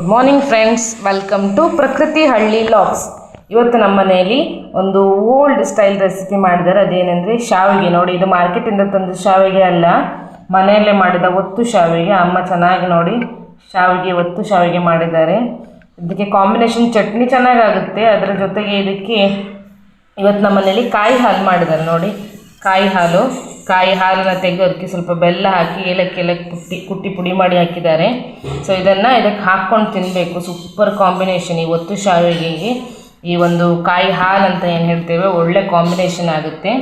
Good morning friends welcome to Prakruthi Halli vlogs ಇವತ್ತು ನಮ್ಮ ಮನೆಯಲ್ಲಿ ಒಂದು ಓಲ್ಡ್ ಸ್ಟೈಲ್ ರೆಸಿಪಿ ಮಾಡಿದ್ದಾರೆ. ಅದೇನೆಂದರೆ ಶಾವಿಗೆ. ನೋಡಿ, ಇದು ಮಾರ್ಕೆಟಿಂದ ತಂದ ಶಾವಿಗೆ ಅಲ್ಲ. ಮನೆಯಲ್ಲೇ ಮಾಡಿದ ಒತ್ತು ಶಾವಿಗೆ. ಅಮ್ಮ ಚೆನ್ನಾಗಿ ನೋಡಿ ಶಾವಿಗೆ, ಒತ್ತು ಶಾವಿಗೆ ಮಾಡಿದ್ದಾರೆ. ಇದಕ್ಕೆ ಕಾಂಬಿನೇಷನ್ ಚಟ್ನಿ ಚೆನ್ನಾಗಾಗುತ್ತೆ. ಅದರ ಜೊತೆಗೆ ಇದಕ್ಕೆ ಇವತ್ತು ನಮ್ಮ ಮನೆಯಲ್ಲಿ ಕಾಯಿ ಹಾಲು ಮಾಡಿದ್ದಾರೆ. ನೋಡಿ, ಕಾಯಿ ಹಾಲು. ಕಾಯಿ ಹಾಲನ್ನ ತೆಗೆದು ಅದಕ್ಕೆ ಸ್ವಲ್ಪ ಬೆಲ್ಲ ಹಾಕಿ, ಏಲಕ್ಕಿ ಏಲಕ್ಕಿ ಪುಟ್ಟಿ ಕುಟ್ಟಿ ಪುಡಿ ಮಾಡಿ ಹಾಕಿದ್ದಾರೆ. ಸೊ ಇದನ್ನು ಇದಕ್ಕೆ ಹಾಕ್ಕೊಂಡು ತಿನ್ನಬೇಕು ಸೂಪರ್ ಕಾಂಬಿನೇಷನ್ ಈ ಒತ್ತು ಶಾವಿಗೆಗೆ. ಈ ಒಂದು ಕಾಯಿ ಹಾಲು ಅಂತ ಏನು ಹೇಳ್ತೇವೆ, ಒಳ್ಳೆ ಕಾಂಬಿನೇಷನ್ ಆಗುತ್ತೆ.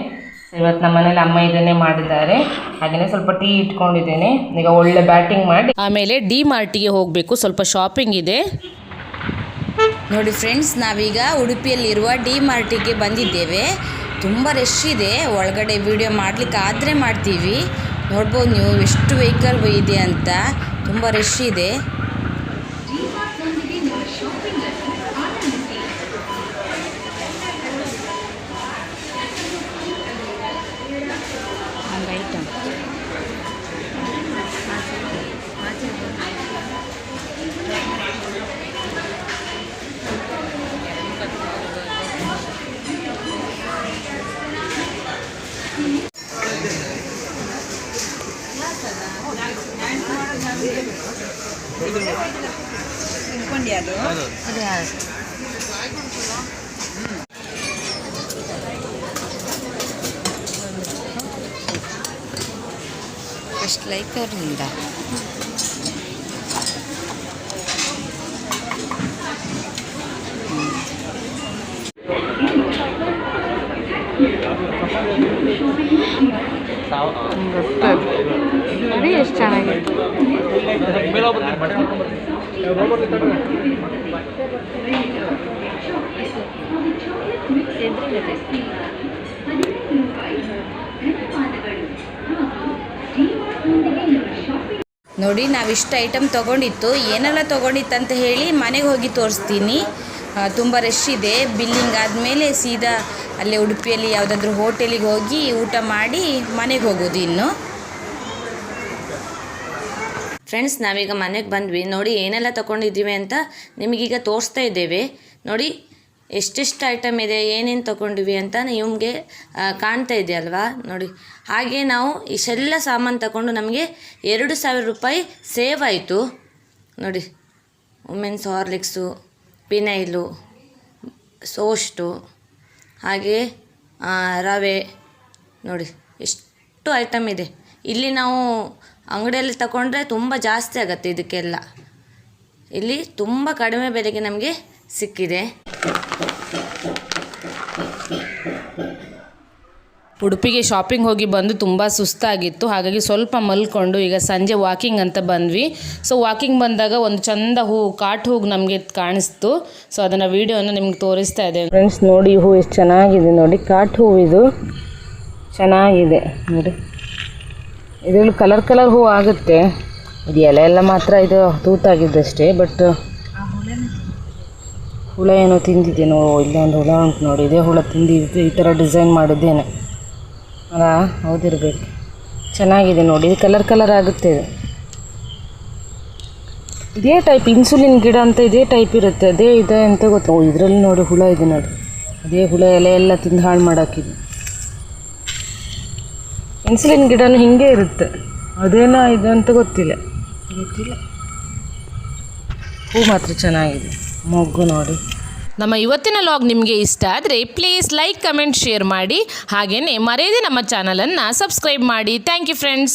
ಇವತ್ತು ನಮ್ಮ ಮನೇಲಿ ಅಮ್ಮ ಇದನ್ನೇ ಮಾಡಿದ್ದಾರೆ. ಹಾಗೆಯೇ ಸ್ವಲ್ಪ ಟೀ ಇಟ್ಕೊಂಡಿದ್ದೇನೆ. ಈಗ ಒಳ್ಳೆ ಬ್ಯಾಟಿಂಗ್ ಮಾಡಿ. ಆಮೇಲೆ ಡಿ ಮಾರ್ಟಿಗೆ ಹೋಗಬೇಕು. ಸ್ವಲ್ಪ ಶಾಪಿಂಗ್ ಇದೆ. ನೋಡಿ ಫ್ರೆಂಡ್ಸ್, ನಾವೀಗ ಉಡುಪಿಯಲ್ಲಿರುವ ಡಿ ಮಾರ್ಟಿಗೆ ಬಂದಿದ್ದೇವೆ. ತುಂಬ ರಶ್ ಇದೆ. ಒಳಗಡೆ ವಿಡಿಯೋ ಮಾಡಲಿಕ್ಕೆ ಆದರೆ ಮಾಡ್ತೀವಿ. ನೋಡ್ಬೋದು ನೀವು ಎಷ್ಟು ವೆಹಿಕಲ್ ಇದೆ ಅಂತ. ತುಂಬ ರಶ್ ಇದೆ. ಅಷ್ಟು ಲೈಕ್ ಅವ್ರಿಂದ ಎಷ್ಟು ಚೆನ್ನಾಗಿದೆ ನೋಡಿ ನಾವಿಷ್ಟು ಐಟಮ್ ತೊಗೊಂಡಿತ್ತು. ಏನೆಲ್ಲ ತೊಗೊಂಡಿತ್ತು ಅಂತ ಹೇಳಿ ಮನೆಗೆ ಹೋಗಿ ತೋರಿಸ್ತೀನಿ. ತುಂಬ ರಶ್ ಇದೆ. ಬಿಲ್ಲಿಂಗ್ ಆದಮೇಲೆ ಸೀದಾ ಅಲ್ಲೇ ಉಡುಪಿಯಲ್ಲಿ ಯಾವುದಾದ್ರೂ ಹೋಟೆಲಿಗೆ ಹೋಗಿ ಊಟ ಮಾಡಿ ಮನೆಗೆ ಹೋಗೋದು ಇನ್ನು. ಫ್ರೆಂಡ್ಸ್ ನಾವೀಗ ಮನೆಗೆ ಬಂದ್ವಿ. ನೋಡಿ, ಏನೆಲ್ಲ ತೊಗೊಂಡಿದ್ದೀವಿ ಅಂತ ನಿಮಗೀಗ ತೋರಿಸ್ತಾ ಇದ್ದೇವೆ. ನೋಡಿ, ಎಷ್ಟೆಷ್ಟು ಐಟಮ್ ಇದೆ, ಏನೇನು ತೊಗೊಂಡಿವಿ ಅಂತ ನಿಮಗೆ ಕಾಣ್ತಾ ಇದೆಯಲ್ವಾ ನೋಡಿ, ಹಾಗೆ ನಾವು ಇಷ್ಟೆಲ್ಲ ಸಾಮಾನು ತಗೊಂಡು ನಮಗೆ ಎರಡು ಸಾವಿರ ರೂಪಾಯಿ ಸೇವ್ ಆಯಿತು. ನೋಡಿ ವುಮೆನ್ಸ್ ಹಾರ್ಲಿಕ್ಸು ಪಿನೈಲು ಸೋಸ್ಟು ಹಾಗೆ ರವೆ. ನೋಡಿ, ಎಷ್ಟು ಐಟಮ್ ಇದೆ. ಇಲ್ಲಿ ನಾವು ಅಂಗಡಿಯಲ್ಲಿ ತಗೊಂಡ್ರೆ ತುಂಬ ಜಾಸ್ತಿ ಆಗುತ್ತೆ ಇದಕ್ಕೆಲ್ಲ. ಇಲ್ಲಿ ತುಂಬ ಕಡಿಮೆ ಬೆಲೆಗೆ ನಮಗೆ ಸಿಕ್ಕಿದೆ. ಉಡುಪಿಗೆ ಶಾಪಿಂಗ್ ಹೋಗಿ ಬಂದು ತುಂಬ ಸುಸ್ತಾಗಿತ್ತು. ಹಾಗಾಗಿ ಸ್ವಲ್ಪ ಮಲ್ಕೊಂಡು ಈಗ ಸಂಜೆ ವಾಕಿಂಗ್ ಅಂತ ಬಂದ್ವಿ. ಸೊ ವಾಕಿಂಗ್ ಬಂದಾಗ ಒಂದು ಚಂದ ಹೂವು ಕಾಟ್ ಹೂವು ನಮಗೆ ಕಾಣಿಸ್ತು. ಸೊ ಅದನ್ನು ವೀಡಿಯೋನ ನಿಮ್ಗೆ ತೋರಿಸ್ತಾ ಇದೆ ಫ್ರೆಂಡ್ಸ್ ನೋಡಿ ಹೂವು ಎಷ್ಟು ಚೆನ್ನಾಗಿದೆ. ನೋಡಿ, ಕಾಟ್ ಹೂವು ಇದು. ಚೆನ್ನಾಗಿದೆ. ನೋಡಿ. ಇದರಲ್ಲಿ ಕಲರ್ ಕಲರ್ ಹೂ ಆಗುತ್ತೆ. ಇದು ಎಲೆ ಎಲ್ಲ ಮಾತ್ರ ಇದು ತೂತಾಗಿದ್ದಷ್ಟೇ ಬಟ್ ಹುಳ ಏನೋ ತಿಂದಿದ್ದೇನೋ ಇಲ್ಲ ಒಂದು ಹುಳ ಉಂಟು ನೋಡಿ, ಇದೇ ಹುಳ ತಿಂದಿದ್ದು ಈ ಥರ ಡಿಸೈನ್ ಮಾಡಿದ್ದೇನೆ. ಅಲ್ಲ ಹೌದಿರ್ಬೇಕು. ಚೆನ್ನಾಗಿದೆ ನೋಡಿ, ಇದು ಕಲರ್ ಕಲರ್ ಆಗುತ್ತೆ ಇದು. ಇದೇ ಟೈಪ್ ಇನ್ಸುಲಿನ್ ಗಿಡ ಅಂತ ಇದೇ ಟೈಪ್ ಇರುತ್ತೆ, ಅದೇ ಇದೆ ಅಂತ ಗೊತ್ತು. ಇದರಲ್ಲಿ ನೋಡಿ ಹುಳ ಇದೆ ನೋಡಿ. ಅದೇ ಹುಳ ಎಲೆ ಎಲ್ಲ ತಿಂದು ಹಾಳು ಮಾಡಾಕಿದೆ. ಇನ್ಸುಲಿನ್ ಗಿಡನೂ ಹಿಂಗೆ ಇರುತ್ತೆ. ಅದೇನೋ ಇದು ಅಂತ ಗೊತ್ತಿಲ್ಲ. ಗೊತ್ತಿಲ್ಲ. ಹೂ ಮಾತ್ರ ಚೆನ್ನಾಗಿದೆ. ಮೊಗ್ಗು ನೋಡಿ. ನಮ್ಮ ಇವತ್ತಿನ ಲಾಗ್ ನಿಮಗೆ ಇಷ್ಟ ಆದರೆ ಪ್ಲೀಸ್ ಲೈಕ್ ಕಮೆಂಟ್ ಶೇರ್ ಮಾಡಿ. ಹಾಗೆಯೇ ಮರೆಯದೆ ನಮ್ಮ ಚಾನಲನ್ನು ಸಬ್ಸ್ಕ್ರೈಬ್ ಮಾಡಿ. Thank you friends